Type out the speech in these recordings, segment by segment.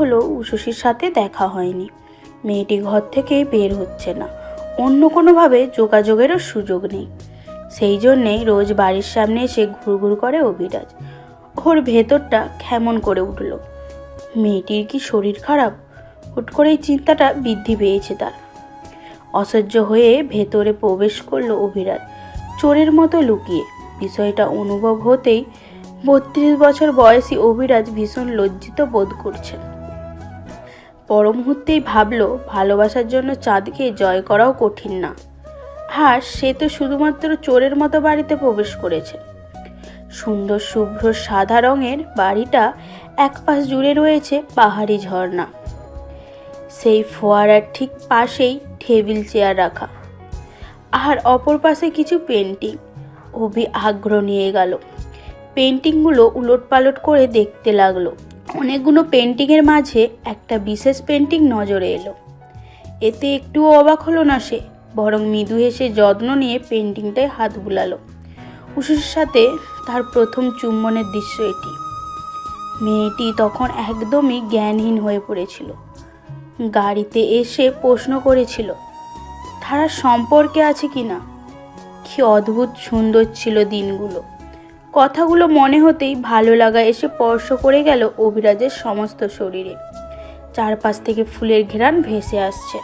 হলো উষসীর সাথে দেখা হয়নি। মেয়েটি ঘর থেকে বের হচ্ছে না। অন্য কোনোভাবে যোগাযোগেরও সুযোগ নেই। সেই জন্যেই রোজ বাড়ির সামনে এসে ঘুরঘুর করে অভিরাজ। ওর ভেতরটা খেমন করে উঠল। মেয়েটির কি শরীর খারাপ? হুট করে এই চিন্তাটা বৃদ্ধি পেয়েছে তার। অসহ্য হয়ে ভেতরে প্রবেশ করল অভিরাজ। চোরের মতো লুকিয়ে। বিষয়টা অনুভব হতেই বত্রিশ বছর বয়সী অভিরাজ ভীষণ লজ্জিত বোধ করছেন। পর মুহূর্তেই ভাবলো, ভালোবাসার জন্য চাঁদকে জয় করাও কঠিন না। আর সে তো শুধুমাত্র চোরের মতো বাড়িতে প্রবেশ করেছে। সুন্দর শুভ্র সাদা রঙের বাড়িটা এক পাশ জুড়ে রয়েছে পাহাড়ি ঝর্ণা। সেই ফোয়ারার ঠিক পাশেই টেবিল চেয়ার রাখা। আর অপর পাশে কিছু পেন্টিং। অভি আগ্রহ নিয়ে গেল। পেন্টিংগুলো উলট পালট করে দেখতে লাগল। অনেকগুলো পেন্টিংয়ের মাঝে একটা বিশেষ পেন্টিং নজরে এলো। এতে একটুও অবাক হলো না সে, বরং মৃদু হেসে যত্ন নিয়ে পেন্টিংটায় হাত বুলালো। উষুর সাথে তার প্রথম চুম্বনের দৃশ্য এটি। মেয়েটি তখন একদমই জ্ঞানহীন হয়ে পড়েছিল। গাড়িতে এসে প্রশ্ন করেছিল, তারা সম্পর্কে আছে কি না কি অদ্ভুত সুন্দর ছিল দিনগুলো। কথাগুলো মনে হতেই ভালো লাগা এসে স্পর্শ করে গেল অভিরাজের সমস্ত শরীরে। চারপাশ থেকে ফুলের ঘেরান ভেসে আসছে।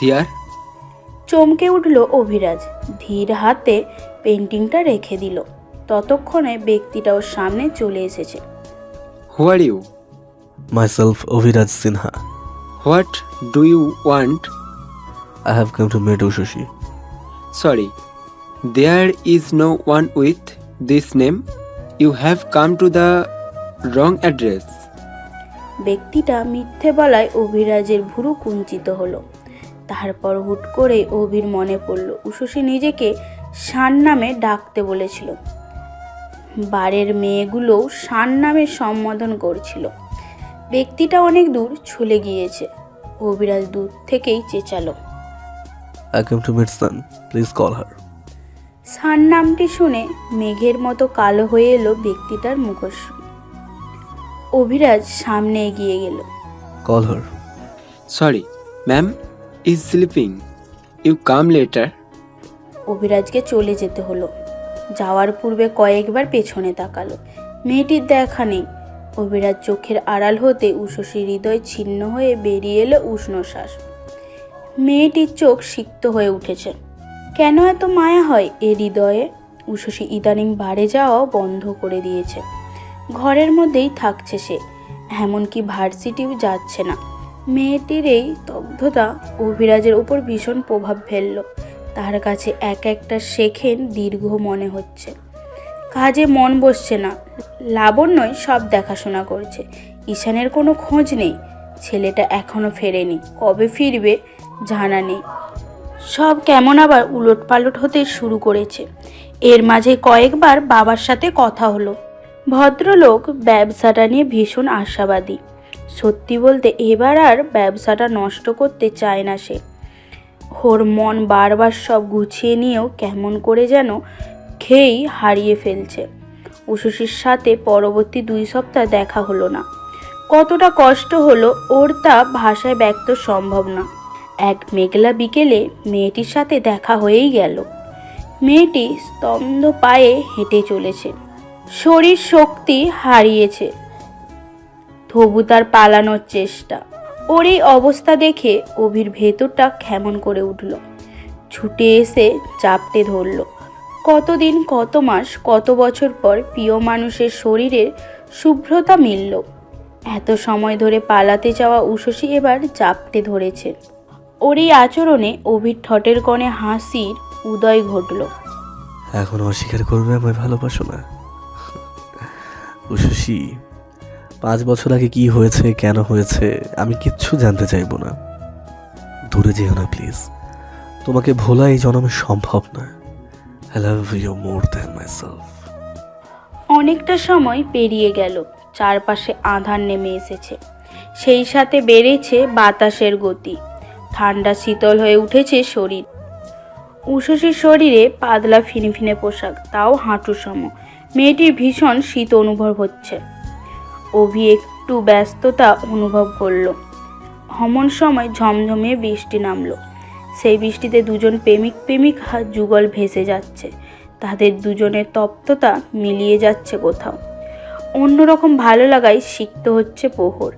হিয়ার চমকে উঠল অভিরাজ। ধীর হাতে পেন্টিংটা রেখে দিল। ততক্ষণে ব্যক্তিটা ওর সামনে চলে এসেছে। Who are you Myself, Oviraj Sinha. What do you want I have come to meet Ushashi. Sorry there is no one with this name you have come to the wrong address ব্যক্তিটা মিথ্যে বলায় অভিরাজের ভুরু কুঞ্চিত হলো। তারপর হুট করে অভির মনে পড়ল উষসী নিজেকে শান নামে ডাকতে বলেছিল। বারের মেয়েগুলোও শান নামে সম্বোধন করছিল। ব্যক্তিটা অনেক দূর ছুলে গিয়েছে। অভিরাজ দূর থেকেই চেঁচালো। I come to meet Sun. Please call her. সান নামটি শুনে মেঘের মতো কালো হয়ে এলো ব্যক্তিটার মুখশ্রী। অভিরাজ সামনে এগিয়ে গেল। Call her. Sorry ma'am is sleeping. You come later. অভিরাজকে চলে যেতে হলো। যাওয়ার পূর্বে কয়েকবার পেছনে তাকালো। মেয়েটির দেখা নেই। অভিরাজ চোখের আড়াল হতে উষসী হৃদয় ছিন্ন হয়ে বেরিয়ে এলো উষ্ণ শ্বাস। মেয়েটির চোখ সিক্ত হয়ে উঠেছে। কেন এত মায়া হয়? এ হৃদয়ে উষসী ইদানিং বাড়ে যাওয়াও বন্ধ করে দিয়েছে। ঘরের মধ্যেই থাকছে সে, এমনকি ভার্সিটিও যাচ্ছে না। মেয়েটির এই তগ্ধতা অভিরাজের উপর ভীষণ প্রভাব ফেলল। তার কাছে এক একটা শেখেন দীর্ঘ মনে হচ্ছে। কাজে মন বসছে না, লাবণ্যই সব দেখাশোনা করছে। ঈশানের কোনো খোঁজ নেই, ছেলেটা এখনও ফেরেনি, কবে ফিরবে জানা নেই। সব কেমন আবার উলট পালট হতে শুরু করেছে। এর মাঝে কয়েকবার বাবার সাথে কথা হলো। ভদ্রলোক ব্যবসাটা নিয়ে ভীষণ আশাবাদী। সত্যি বলতে এবার আর ব্যবসাটা নষ্ট করতে চায় না সে। ওর মন বারবার সব গুছিয়ে নিয়েও কেমন করে যেন খেয়েই হারিয়ে ফেলছে। উশুশির সাথে পরবর্তী দুই সপ্তাহ দেখা হলো না। কতটা কষ্ট হলো ওর তা ভাষায় ব্যক্ত সম্ভব না। এক মেঘলা বিকেলে মেয়েটির সাথে দেখা হয়েই গেল। মেয়েটি স্তম্ভ পায়ে হেঁটে চলেছে। শরীর শক্তি হারিয়েছে। তবু তার পালানোর চেষ্টা। ওর এই অবস্থা দেখে অভির ভেতরটা কেমন করে উঠল। ছুটে এসে চাপটে ধরল। কতদিন, কত মাস, কত বছর পর প্রিয় মানুষের শরীরের শুভ্রতা মিলল। এত সময় ধরে পালাতে যাওয়া উষসী এবার চাপটে ধরেছে। ওর এই আচরণে অভির ঠটের কণে হাসির উদয় ঘটল। এখন অস্বীকার করবে আমায় ভালোবাসো না। উশসী পাঁচ বছর আগে কি হয়েছে কেন হয়েছে আমি কিচ্ছু জানতে চাইব না। দূরে যেও না প্লিজ তোমাকে ভোলা এই জন্মে সম্ভব না। I love you more than my self অনেকটা সময় পেরিয়ে গেল চারপাশে আধার নেমে এসেছে। সেই সাথে বেড়েছে বাতাসের গতি। ঠান্ডা শীতল হয়ে উঠেছে শরীর। উষসীর শরীরে পাতলা ফিনফিনে পোশাক, তাও হাঁটু সম। মেয়েটির ভীষণ শীত অনুভব হচ্ছে। অভি একটু ব্যস্ততা অনুভব করল। হমন সময় ঝমঝমিয়ে বৃষ্টি নামলো। সেই বৃষ্টিতে দুজন প্রেমিক প্রেমিকা যুগল ভেসে যাচ্ছে। তাদের দুজনের তপ্ততা মিলিয়ে যাচ্ছে কোথাও। অন্যরকম ভালো লাগায় শিখতে হচ্ছে প্রহর।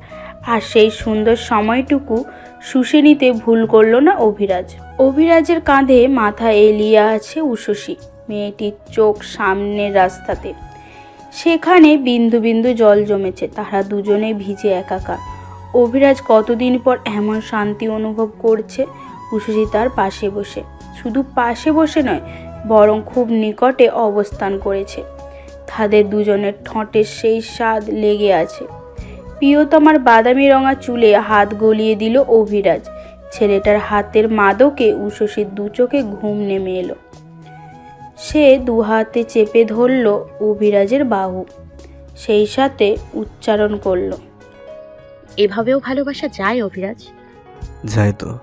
আর সেই সুন্দর সময়টুকু শুষে নিতে ভুল করল না অভিরাজ। অভিরাজের কাঁধে মাথা এলিয়ে আছে উষসী, মেয়েটির চোখ সামনের রাস্তাতে। সেখানে বিন্দু বিন্দু জল জমেছে, তারা দুজনে ভিজে একাকার। অভিরাজ কতদিন পর এমন শান্তি অনুভব করছে, উষসী তার পাশে বসে। শুধু পাশে বসে নয়, বরং খুব নিকটে অবস্থান করেছে। তাদের দুজনের ঠোঁটের সেই স্বাদ লেগে আছে। প্রিয়তমার বাদামি রঙা চুলে হাত গলিয়ে দিল অভিরাজ। ছেলেটার হাতের মাদকে উষসীর দু চোখে ঘুম নেমে এলো। সে দু হাতে চেপে ধরল অভিরাজের বাহু। সেই সাথে উচ্চারণ করল এভাবেও ভালোবাসা যায় অভিরাজ? যাই তো।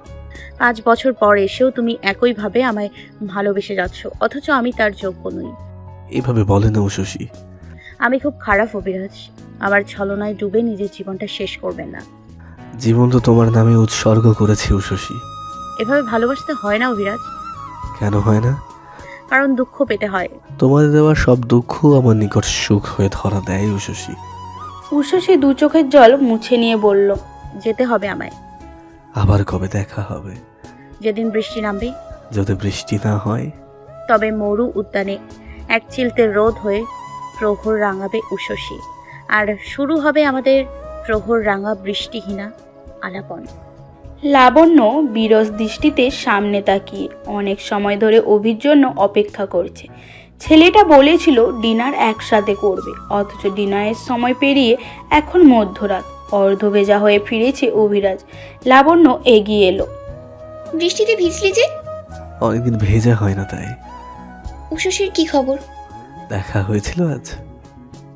পাঁচ বছর পর এসেও তুমি একইভাবে আমায় ভালোবেসে যাচ্ছ অথচ আমি তার যোগ্য নই। এভাবে বলে না উশসী। আমি খুব খারাপ অভিরাজ। আমার ছলনায় ডুবে নিজের জীবনটা শেষ করবেন না। জীবন তো তোমার নামে উৎসর্গ করেছি উশসী এভাবে ভালোবাসতে হয় না অভিরাজ। কেন হয় না? কারণ দুঃখ পেতে হয়। তোমার দেওয়া সব দুঃখ আমার নিকট সুখ হয়ে ধরা দেয় উশসী উষসী দু চোখের জল মুছে নিয়ে বলল যেতে হবে আমায়। আবার কবে দেখা হবে? যেদিন বৃষ্টি নামবে। যদি বৃষ্টি না হয়? তবে মরু উদ্যানে এক চিলতে রোদ হয়ে প্রহর রাঙাবে উষসী। আর শুরু হবে আমাদের প্রহর রাঙা বৃষ্টিহীনা আলাপন। লাবণ্য বিরস দৃষ্টিতে সামনে তাকিয়ে অনেক সময় ধরে অভির জন্য অপেক্ষা করছে। ছেলেটা বলেছিল ডিনার একসাথে করবে অথচ ডিনারের সময় পেরিয়ে এখন মধ্যরাত অর্ধভেজা হয়ে ফিরেছে অভিরাজ। লাবণ্য এগিয়ে এলো। বৃষ্টিতে ভিজলি যে? অনেকদিন ভেজা হয় না তাই। উষসীর কি খবর? দেখা হয়েছিল আজ।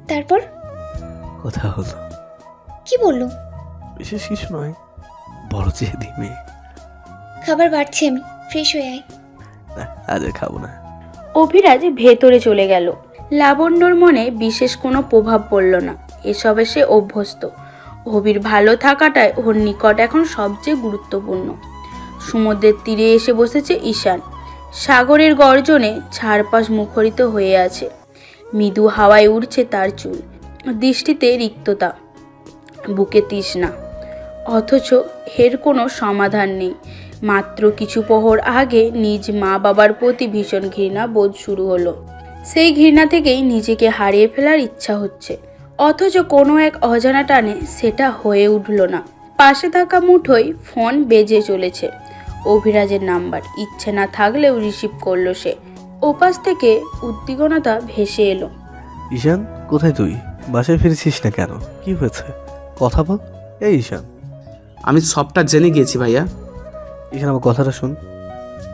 তারপর? কথা হলো। কি বলল? বিশেষ কিছু নয়। বড় চেয়ে মেয়ে। খাবার বাড়ছি আমি ফ্রেশ হয়ে আয়। না আজ আর খাব না। অভিরাজ ভেতরে চলে গেল। লাবণ্যর মনে বিশেষ কোনো প্রভাব পড়ল না। এসবে সে অভ্যস্ত। অভির ভালো থাকাটাই ওর নিকট এখন সবচেয়ে গুরুত্বপূর্ণ। সমুদ্রের তীরে এসে বসেছে ঈশান। সাগরের গর্জনে চারপাশ মুখরিত হয়ে আছে। মৃদু হাওয়ায় উড়ছে তার চুল। দৃষ্টিতে রিক্ততা, বুকে তৃষ্ণা। অথচ এর কোনো সমাধান নেই। মাত্র কিছু প্রহর আগে নিজ মা বাবার প্রতি ভীষণ ঘৃণা বোধ শুরু হলো। সেই ঘৃণা থেকেই নিজেকে হারিয়ে ফেলার ইচ্ছা হচ্ছে। অথচ কোনো এক অজানা টানে সেটা হয়ে উঠল না। পাশে থাকা মুঠোয় ফোন বেজে চলেছে। অভিরাজের নাম্বার। ইচ্ছে না থাকলেও রিসিভ করল সে। ওপাশ থেকে উদ্বিগ্নতা ভেসে এলো। ঈশান, কোথায় তুই? বাসায় ফিরেছিস না কেন? কি হয়েছে? কথা বল। এই ঈশান। আমি সবটা জেনে গিয়েছি ভাইয়া। ঈশান আমার কথাটা শুন।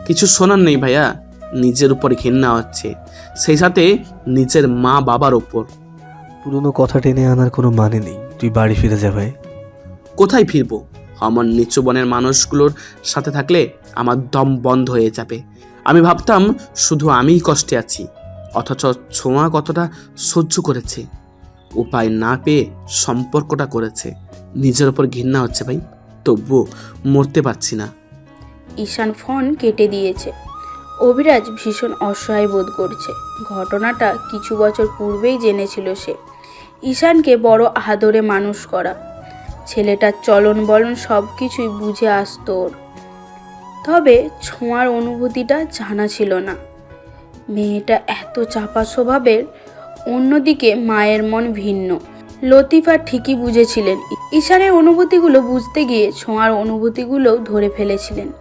কিছু শোনার নেই ভাইয়া। নিজের উপর ঘেন্না হচ্ছে। সেই সাথে নিজের মা বাবার ওপর পুরনো কথা টেনে আনার কোনো মানে নেই। তুই বাড়ি ফিরে যা ভাই। কোথায় ফিরবো? আমার নিচু বনের মানুষগুলোর সাথে থাকলে আমার দম বন্ধ হয়ে যাবে। আমি ভাবতাম শুধু আমিই কষ্টে আছি। অথচ ছোঁয়া কতটা সহ্য করেছে। উপায় না পেয়ে সম্পর্কটা করেছে। নিজের ওপর ঘৃণা হচ্ছে ভাই। তবুও মরতে পারছি না। ঈশান ফোন কেটে দিয়েছে। অভিরাজ ভীষণ অসহায় বোধ করছে। ঘটনাটা কিছু বছর পূর্বেই জেনেছিল সে। ঈশানকে বড় আদরে মানুষ করা। ছেলেটার চলন বলন সব কিছুই বুঝে আসতো ওর। তবে ছোঁয়ার অনুভূতিটা জানা ছিল না। মেয়েটা এত চাপা স্বভাবের অন্যদিকে মায়ের মন ভিন্ন। লতিফা ঠিকই বুঝেছিলেন। ঈশানের অনুভূতিগুলো বুঝতে গিয়ে ছোঁয়ার অনুভূতিগুলোও ধরে ফেলেছিলেন।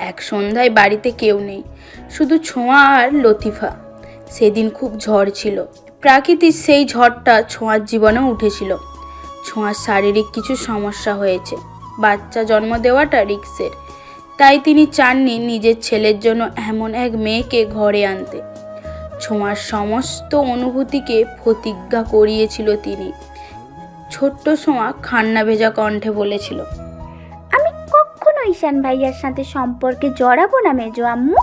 এক সন্ধ্যায় বাড়িতে কেউ নেই, শুধু ছোঁয়া আর লতিফা। সেদিন খুব ঝড় ছিল। প্রাকৃতিক সেই ঝড়টা ছোঁয়ার জীবনেও উঠেছিল। ছোঁয়ার শারীরিক কিছু সমস্যা হয়েছে। বাচ্চা জন্ম দেওয়াটা রিক্সের। তাই তিনি চাননি নিজের ছেলের জন্য এমন এক মেয়েকে ঘরে আনতে। ছোঁয়ার সমস্ত অনুভূতিকে প্রতিজ্ঞা করিয়েছিল তিনি। ছোট্ট ছোঁয়া খান্না ভেজা কণ্ঠে বলেছিল আমি কখনো ঈশান ভাইয়ার সাথে সম্পর্কে জড়াবো না মেজো আম্মু।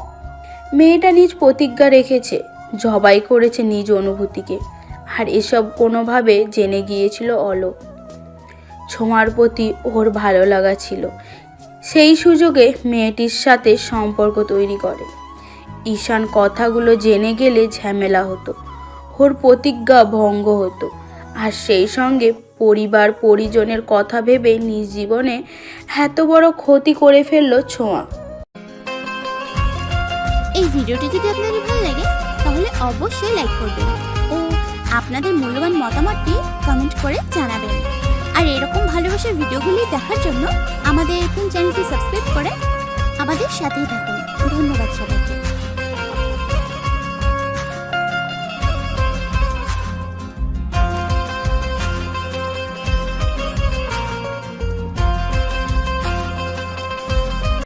মেয়েটা নিজ প্রতিজ্ঞা রেখেছে জবাই করেছে নিজ অনুভূতিকে আর এসব কোনোভাবে জেনে গিয়েছিল অলোক। ছোঁয়ার প্রতি ওর ভালো লাগা ছিল। সেই সুযোগে মেয়েটির সাথে সম্পর্ক তৈরি করে। ঈশান কথাগুলো জেনে গেলে ঝামেলা হতো। ওর প্রতিজ্ঞা ভঙ্গ হতো। আর সেই সঙ্গে পরিবার পরিজনের কথা ভেবে নিজ জীবনে এত বড় ক্ষতি করে ফেলল ছোঁয়া। এই ভিডিওটি যদি আপনাদের ভালো লাগে, তাহলে অবশ্যই লাইক করবেন ও আপনাদের মূল্যবান মতামতটি কমেন্ট করে জানাবেন। আর এরকম ভালোবাসার ভিডিওগুলি দেখার জন্য আমাদের এখন চ্যানেলটি সাবস্ক্রাইব করে আমাদের সাথেই থাকুন। ধন্যবাদ সবাইকে।